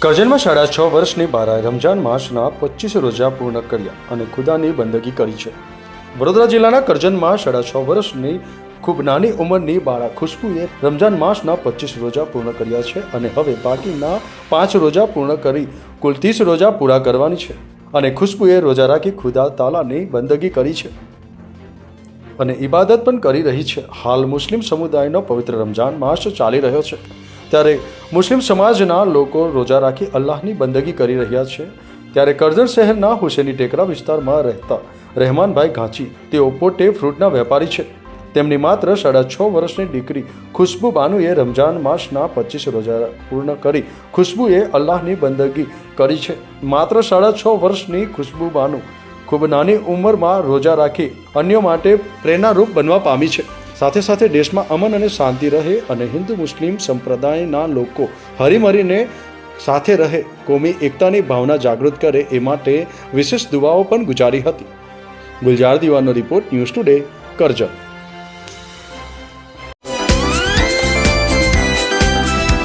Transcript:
કરજણમાં સાડા છ વર્ષની બારાએ રમજાન માસના પચીસ રોજા પૂર્ણ કર્યા અને ખુદાની બંદગી કરી છે. વડોદરા જિલ્લાના કરજણમાં સાડા છ વર્ષની ખૂબ નાની ઉંમરની બાળા ખુશ્બુએ રમજાન માસના પચીસ રોજા પૂર્ણ કર્યા છે અને હવે બાકીના પાંચ રોજા પૂર્ણ કરી કુલ ત્રીસ રોજા પૂરા કરવાની છે અને ખુશ્બુએ રોજા રાખી ખુદા તાલાની બંદગી કરી છે. અને ઇબાદત પણ કરી રહી છે. હાલ મુસ્લિમ સમુદાયનો પવિત્ર રમજાન માસ ચાલી રહ્યો છે. ત્યારે મુસ્લિમ સમાજના લોકો રોજા રાખી અલ્લાહની બંદગી કરી રહ્યા છે. ત્યારે કરજણ શહેરના હુસેની ટેકરા વિસ્તારમાં રહેતા રહેમાનભાઈ ઘાંચી, તેઓ પોતે ફ્રૂટના વેપારી છે. તેમની માત્ર સાડા છ વર્ષની દીકરી ખુશ્બુ બાનુએ રમજાન માસના પચીસ રોજા પૂર્ણ કરી ખુશ્બુએ અલ્લાહની બંદગી કરી છે. માત્ર સાડા છ વર્ષની ખુશ્બુ બાનુ ખૂબ નાની ઉંમરમાં રોજા રાખી અન્યો માટે પ્રેરણારૂપ બનવા પામી છે. સાથે સાથે દેશમાં અમન અને શાંતિ રહે અને હિન્દુ મુસ્લિમ સંપ્રદાયના લોકો હરીમરીને સાથે રહે, કોમી એકતાની ભાવના જાગૃત કરે એ માટે વિશેષ દુવાઓ પણ ગુજારી હતી. Gulzar Diwano report news today, Karjan.